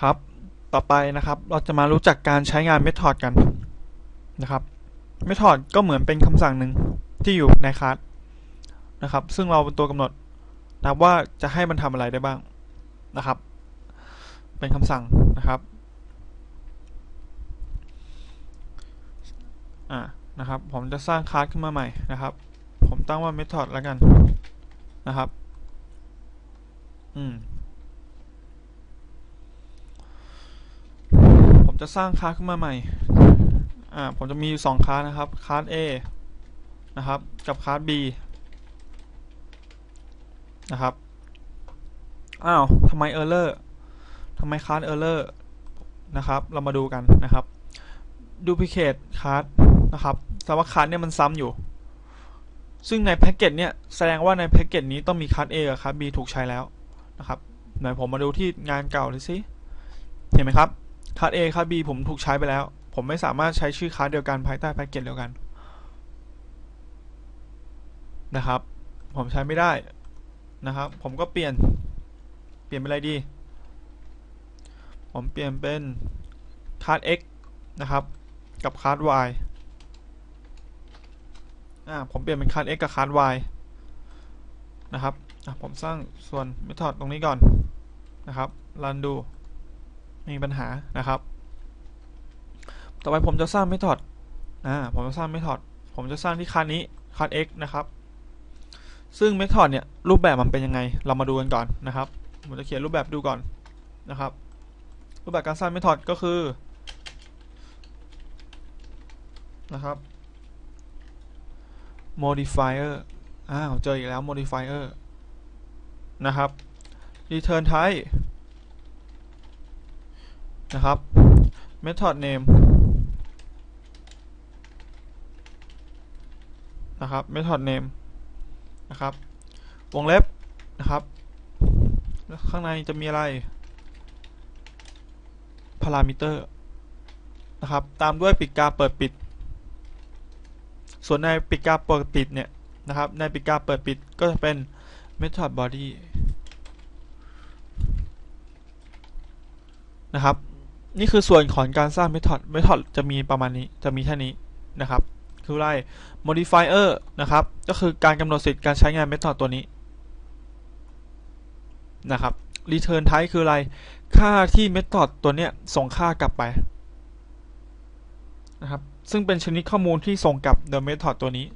ครับ ต่อไปนะครับ เราจะมารู้จักการใช้งาน method กันนะครับ method ก็เหมือนเป็นคำสั่งหนึ่งที่อยู่ในคลาสนะครับ ซึ่งเราเป็นตัวกำหนดนะว่าจะให้มันทำอะไรได้บ้างนะครับ เป็นคำสั่งนะครับอ่านะครับ ผมจะสร้างคลาสขึ้นมาใหม่นะครับ ผมตั้งว่า method แล้วกันนะครับ อืม ผม จะสร้างคลาสขึ้นมาใหม่ อ่า ผมจะมีอยู่สองคลาสนะครับ คลาส A นะครับ กับคลาส B นะครับ อ้าวทำไม error ทำไมคลาส error นะครับ เรามาดูกันนะครับ duplicate คลาสนะครับแต่ว่าคลาสเนี่ยมันซ้ำอยู่ ซึ่งในแพ็กเกจเนี่ยแสดงว่าในแพ็กเกจนี้ต้องมีคลาส A กับคลาส B ถูกใช้แล้วนะครับ ไหนผมมาดูที่งานเก่าเลยสิ เห็นไหมครับ คลาส A คลาส B ผมถูกใช้ไปแล้ว ผมไม่สามารถใช้ชื่อคลาสเดียวกันภายใต้แพ็กเกจเดียวกัน นะครับ ผมใช้ไม่ได้นะครับ ผมก็เปลี่ยน เปลี่ยนเป็นอะไรดี ผมเปลี่ยนเป็นคลาส X นะครับ กับคลาส Y อ่า ผมเปลี่ยนเป็นคลาส X กับคลาส Y นะครับ อะ ผมสร้างส่วน method ตรงนี้ก่อนนะครับ รันดู ไม่มีปัญหานะครับ ต่อไปผมจะสร้าง method อ่าผมจะสร้าง method ผมจะสร้างที่คลานี้คลาส x นะครับ ซึ่ง method เนี่ยรูปแบบมันเป็นยังไง เรามาดูกันก่อนนะครับผมจะเขียนรูปแบบดูก่อนนะครับ รูปแบบการสร้าง method ก็คือนะครับ modifier อ้าวเจออีกแล้ว modifier นะครับ return type นะครับ method name นะครับ method name นะครับ วงเล็บนะครับ ข้างในจะมีอะไร parameter นะครับ ตามด้วยปิดกาเปิดปิด ส่วนในปิดกาเปิดปิดเนี่ยนะครับ ในปิดกาเปิดปิดก็จะเป็น method body นะครับ นี่คือส่วนของการสร้าง method method จะมีประมาณนี้จะมีแค่นี้นะครับ คืออะไร modifier นะครับ ก็คือการกำหนดสิทธิ์การใช้งาน method ตัวนี้นะครับ return type คืออะไร ค่าที่ method ตัวเนี้ยส่งค่ากลับไปนะครับ ซึ่งเป็นชนิดข้อมูลที่ส่งกลับ the method ตัวนี้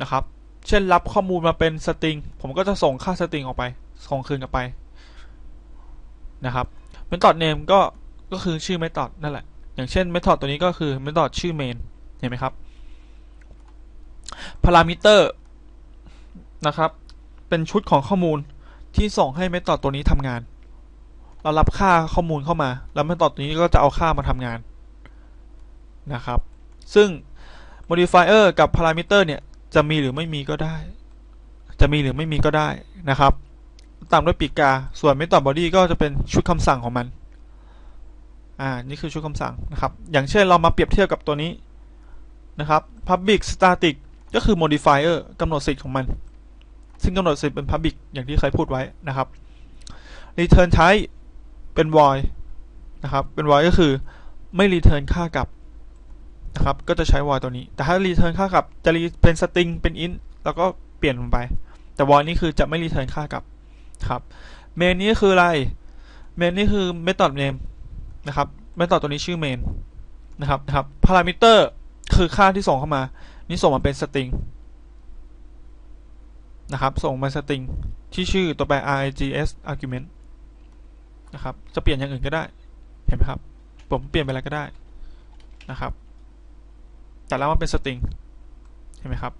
นะครับ เช่นรับข้อมูลมาเป็น string ผมก็จะส่งค่า string ออกไป ส่งคืนกลับไปนะครับ method name ก็ ก็คือชื่อ method นั่นแหละ อย่างเช่น method ตัวนี้ก็คือ method ชื่อ main เห็นไหมครับ parameter นะครับ เป็นชุดของข้อมูลที่ส่งให้ method ตัวนี้ทำงาน เรารับค่าข้อมูลเข้ามา แล้ว method ตัวนี้ก็จะเอาค่ามาทำงานนะครับ ซึ่ง modifier กับ parameter เนี่ย จะมีหรือไม่มีก็ได้ จะมีหรือไม่มีก็ได้นะครับ ตามด้วยปีกกา ส่วน method body ก็จะเป็นชุดคำสั่งของมัน อ่า นี่คือชุดคำสั่งนะครับ อย่างเช่นเรามาเปรียบเทียบกับตัวนี้นะครับ public static ก็คือ modifier กำหนดสิทธิ์ของมัน ซึ่งกำหนดสิทธิ์เป็น public อย่างที่เคยพูดไว้นะครับ return type เป็น void นะครับ เป็น void ก็คือไม่ return ค่ากลับนะครับ ก็จะใช้ void ตัวนี้ แต่ถ้า return ค่ากลับจะเป็น string เป็น int แล้วก็เปลี่ยนลงไป แต่ void นี่คือจะไม่ return ค่ากลับ ครับ main นี้คืออะไร main นี่คือ method name นะครับ method ตัวนี้ชื่อ main นะครับนะครับ parameter คือค่าที่ส่งเข้ามา นี่ส่งมาเป็น string นะครับ ส่งมา string ที่ชื่อตัวแปร args argument นะครับ จะเปลี่ยนอย่างอื่นก็ได้ เห็นไหมครับ ผมเปลี่ยนไปอะไรก็ได้นะครับ แต่แล้วมันเป็น string เห็นไหมครับ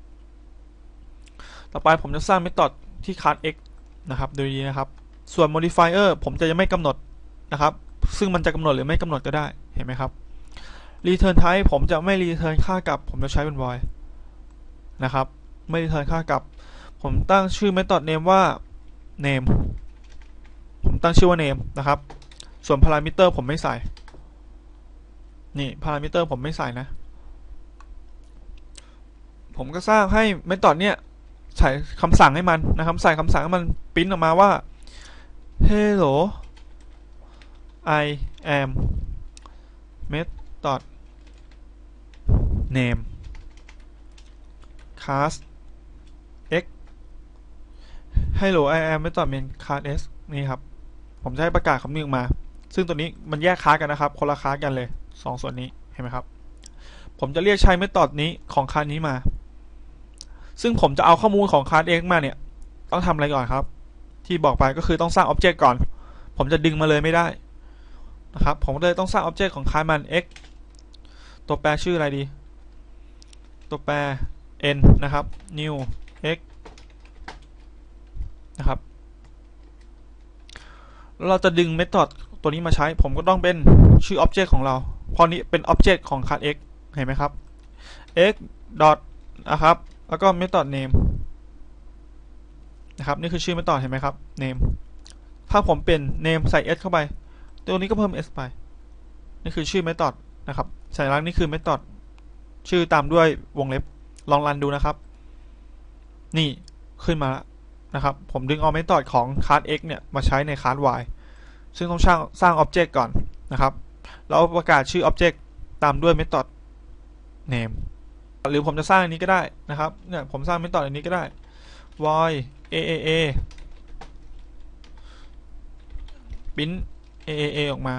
ต่อไปผมจะสร้าง method ที่ class x นะครับดูดีนะครับ ส่วน modifier ผมจะยังไม่กำหนดนะครับ ซึ่งมันจะกำหนดหรือไม่กำหนดก็ได้เห็นไหมครับ return type ผมจะไม่ return ค่ากลับ ผมจะใช้เป็น void นะครับ ไม่ return ค่ากลับ ผมตั้งชื่อ method name ว่า name ผมตั้งชื่อว่า name นะครับ ส่วน parameter ผมไม่ใส่ นี่ parameter ผมไม่ใส่นะ ผมก็สร้างให้ method เนี่ย ใส่คำสั่งให้มันนะครับ ใส่คำสั่งให้มันปริ้นออกมาว่า hello I am method name class x hello I am method main class s นี่ครับ ผมจะให้ประกาศคำนี้ออกมา ซึ่งตัวนี้มันแยกคลาสกันนะครับ คนละคลาสกันเลยสองส่วนนี้ เห็นไหมครับ ผมจะเรียกใช้เมธอดนี้ของคลาสนี้มา ซึ่งผมจะเอาข้อมูลของคลาส x มาเนี่ย ต้องทำอะไรก่อนครับ ที่บอกไปก็คือต้องสร้างอ็อบเจกต์ก่อน ผมจะดึงมาเลยไม่ได้นะครับ ผมเลยต้องสร้างอ็อบเจกต์ของคลาสมัน x ตัวแปรชื่ออะไรดี ตัวแปร n นะครับ new x นะครับแล้วเราจะดึงเมธอดตัวนี้มาใช้ ผมก็ต้องเป็นชื่ออ็อบเจกต์ของเราพราะนี้เป็นอ็อบเจกต์ของคลาส x เห็นไหมครับ x dot นะครับ แล้วก็ method name นะครับนี่คือชื่อ method เห็นไหมครับ name ถ้าผมเป็น name ใส่ s เข้าไป ตัวนี้ก็เพิ่ม s ไปนี่คือชื่อ method นะครับสัญลักษณ์นี่คือ method ชื่อตามด้วยวงเล็บลองรันดูนะครับ นี่ขึ้นมาแล้วนะครับ ผมดึงเอา method ของ class x เนี่ย มาใช้ใน class y ซึ่งต้องสร้างสร้าง object ก่อนนะครับ แล้วประกาศชื่อ object ตามด้วย method name หรือผมจะสร้างอันนี้ก็ได้นะครับเนี่ยผมสร้าง method อันนี้ก็ได้ void aaa print aaa ออกมา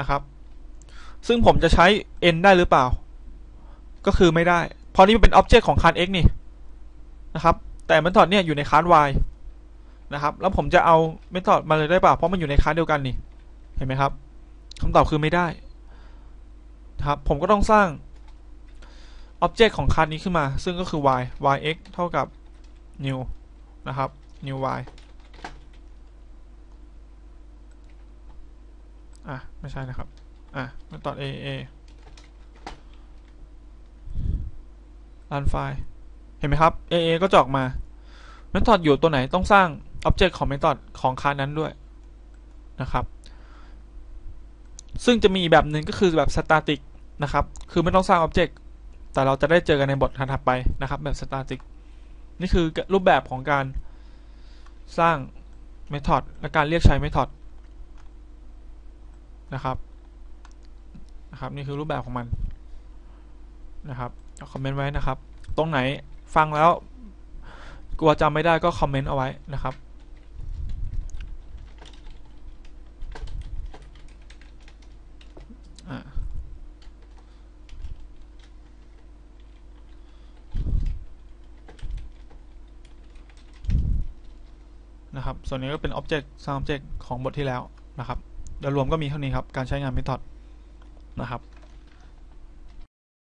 นะครับ ซึ่งผมจะใช้ n ได้หรือเปล่า ก็คือไม่ได้ เพราะนี่มันเป็น object ของ class x นี่นะครับ แต่ method เนี่ยอยู่ใน class y นะครับ แล้วผมจะเอา method มาเลยได้เปล่า เพราะมันอยู่ใน class เดียวกันนี่ เห็นไหมครับคำตอบคือไม่ได้ครับ ผมก็ต้องสร้าง object ของ class นี้ขึ้นมา ซึ่งก็คือ y yx เท่ากับ new นะครับ new y อะ ไม่ใช่นะครับ อะ method aa run file เห็นไหมครับ aa ก็จะออกมา method อยู่ตัวไหนต้องสร้าง object ของ method ของ class นั้นด้วยนะครับ ซึ่งจะมีอีกแบบหนึ่งก็คือแบบ static นะครับ คือไม่ต้องสร้าง object แต่เราจะได้เจอกันในบทถัดไปนะครับแบบ static นี่คือรูปแบบของการสร้าง method และการเรียกใช้ method นะครับนะครับนี่คือรูปแบบของมันนะครับคอมเมนต์ไว้นะครับ ตรงไหนฟังแล้วกลัวจำไม่ได้ก็คอมเมนต์เอาไว้นะครับ อะ นะครับ ส่วนนี้ก็เป็น Object สร้าง Object ของบทที่แล้วนะครับ โดยรวมก็มีเท่านี้ครับ การใช้งาน Method นะครับ